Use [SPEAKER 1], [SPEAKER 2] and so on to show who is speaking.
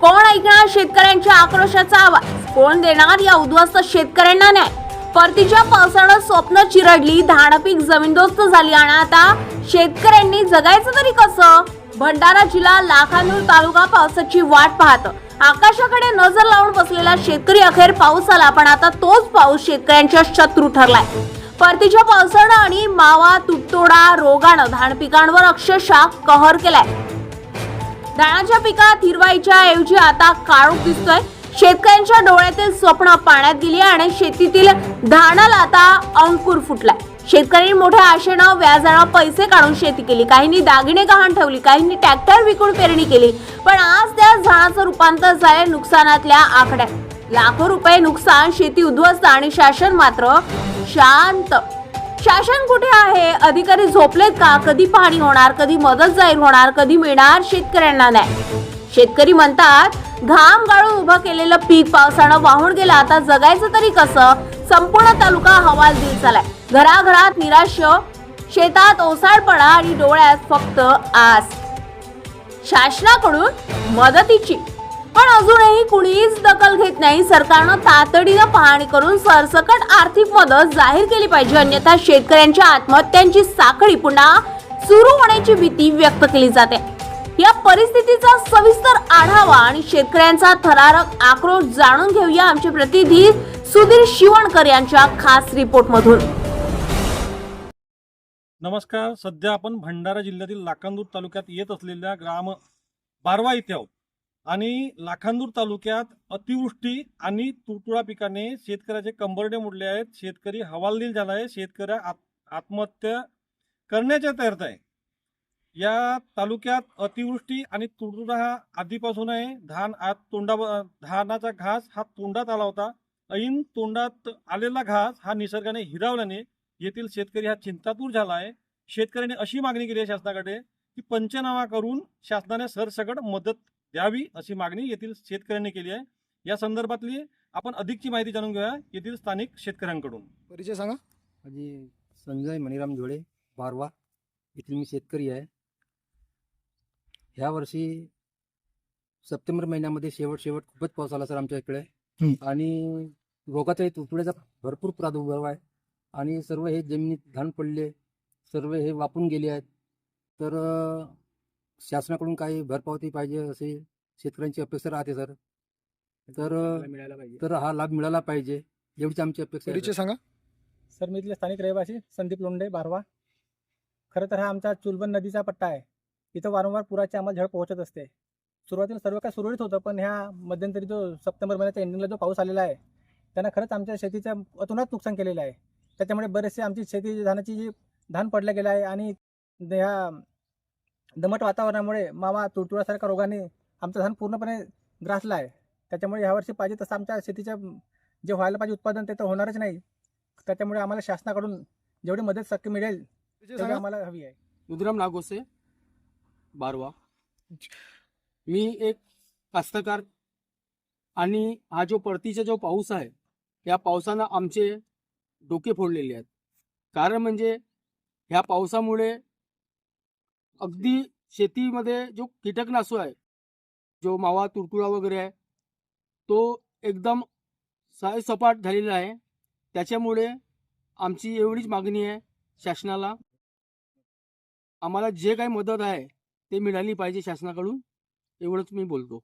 [SPEAKER 1] कोण ऐकणार शेतकऱ्यांच्या आक्रोशाचा आवाज? कोण देणार या उद्ध्वस्त शेतकऱ्यांना न्याय? परतीच्या पावसानं स्वप्न चिरडली धानपीक जमीनदोस्त झाली आणि आता शेतकऱ्यांनी जगायचं तरी कसं? भंडारा जिल्हा लाखांदूर तालुका पावसाची वाट पाहत. आकाशाकडे नजर लावून बसलेला शेतकरी अखेर पाऊस आला पण आता तोच पाऊस शेतकऱ्यांच्या शत्रू ठरलाय. परतीच्या पावसानं आणि मावा तुटतोडा रोगानं धान पिकांवर अक्षरशः कहर केलाय. धानाच्या पिकात हिरवाईच्या ऐवजी आता काळोख दिसतोय. शेतकऱ्यांच्या डोळ्यातील स्वप्न पाण्यात गेली आणि शेतीतील धानाला आता अंकुर फुटलाय. शेतकऱ्यांनी मोठ्या आशेनं व्याजानं पैसे काढून शेती केली. काहींनी दागिने गहाण ठेवली काहींनी ट्रॅक्टर विकून पेरणी केली. पण आज त्या झाडाचं रूपांतर झाले नुकसानातल्या आकड्यात लाखो रुपये नुकसान शेती उद्ध्वस्त आणि शासन मात्र शांत शासन कुठे आहे? अधिकारी झोपलेत का? कधी पाहणी होणार? कधी मदत जाहीर होणार? कधी मिळणार? शेतकऱ्यांना नाही शेतकरी म्हणतात घाम गाळून उभं केलेलं पीक पावसानं वाहून गेलं. आता जगायचं तरी कसं? संपूर्ण तालुका हवालदिल झालाय घराघरात निराश्य शेतात ओसाडपणा आणि डोळ्यात फक्त आस. शासनाकडून मदतीची पण अजूनही कुणीच दखल घेत नाही. सरकारनं तातडीनं पाहणी करून सरसकट आर्थिक मदत जाहीर केली पाहिजे. अन्यथा शेतकऱ्यांच्या आत्महत्यांची साखळी पुन्हा सुरू होण्याची भीती व्यक्त केली जाते. या परिस्थितीचा सविस्तर आढावा आणि शेतकऱ्यांचा थरारक आक्रोश जाणून घेऊया आमचे प्रतिनिधी सुधीर शिवणकर यांच्या खास रिपोर्टमधून.
[SPEAKER 2] नमस्कार. सध्या आपण भंडारा जिल्ह्यातील लाखांदूर तालुक्यात येत असलेल्या ग्राम बारवा इथे आहोत. आणि लाखांदूर तालुक्यात अतिवृष्टी आणि तुडतुडा पिकाने शेतकऱ्याचे कंबरडे मोडले आहेत. शेतकरी हवालदिल झाला आहे शेतकऱ्या आत- आत्महत्या करण्याच्या तयारीत आहे. या तालुक्यात अतिवृष्टी आणि तुडतुडा हा आधीपासून आहे. धान आत तोंडा धानाचा घास हा तोंडात आला होता. ऐन तोंडात आलेला घास हा निसर्गाने हिरावल्याने येथील शेतकरी हा चिंतातूर झाला आहे शेतकऱ्यांनी अशी मागणी केली आहे शासनाकडे की पंचनामा करून शासनाने सरसकट मदत द्यावी अशी मागणी येथील शेतकऱ्यांनी केली आहे. या संदर्भातली आपण अधिकची माहिती जाणून घेऊया येथील स्थानिक शेतकऱ्यांकडून.
[SPEAKER 3] परिचय सांगा.
[SPEAKER 4] माझी संजय मणिराम जोडे बारवा. येथील मी शेतकरी आहे. ह्या वर्षी सप्टेंबर महिन्यामध्ये शेवट शेवट खूपच पाऊस आला सर आमच्या इकडे.
[SPEAKER 3] हं.
[SPEAKER 4] आणि रोगाचाही तुटपुड्याचा भरपूर प्रादुर्भाव आहे. आणि सर्व हे जमिनीत धान पडले सर्व हे वापरून गेले आहेत. तर शासनाकडून काही भरपावती पाहिजे असे शेतकऱ्यांची अपेक्षा राहते सर. तर
[SPEAKER 5] मिळायला पाहिजे.
[SPEAKER 4] तर हा लाभ मिळाला पाहिजे एवढीच आमची अपेक्षा आहे
[SPEAKER 3] परिचय. सांगा.
[SPEAKER 5] सर मी इथले स्थानिक रहिवासी संदीप लोंढे बारवा. खरं तर हा आमचा चुलबन नदीचा पट्टा आहे. इथं वारंवार पुराची आम्हाला झळ पोहोचत असते. सुरुवातीला सर्व काय सुरळीत होतं पण ह्या मध्यंतरी जो सप्टेंबर महिन्याच्या एंडिंगला जो पाऊस आलेला आहे त्यानं खरंच आमच्या शेतीचं अतोनात नुकसान केलेलं आहे. त्याच्यामुळे बरेचसे आमची शेती धानाची जी धान पडलं गेलं आहे आणि ह्या दमट वातावरणामुळे मावा तुडतुड्यासारख्या रोगाने आमचं धान पूर्णपणे ग्रासला आहे त्याच्यामुळे ह्यावर्षी पाहिजे तसं आमच्या शेतीचं जे व्हायला पाहिजे उत्पादन ते तर होणारच नाही. त्याच्यामुळे आम्हाला शासनाकडून जेवढी मदत शक्य मिळेल तेवढी आम्हाला हवी आहे.
[SPEAKER 6] रुद्राम नागोसे बारवा. मी एक कास्तकार आणि हा जो परतीचा जो पाऊस आहे या पावसानं आमचे डोके फोडलेले आहेत. कारण म्हणजे ह्या पावसामुळे अगदी शेतीमध्ये जो कीटकनाशक आहे जो मावा तुडतुडा वगैरे आहे तो एकदम सायसपाट झालेला आहे. त्याच्यामुळे आमची एवढीच मागणी आहे शासनाला. आम्हाला जे काही मदत आहे ते मिळाली पाहिजे शासनाकडून एवढंच मी बोलतो.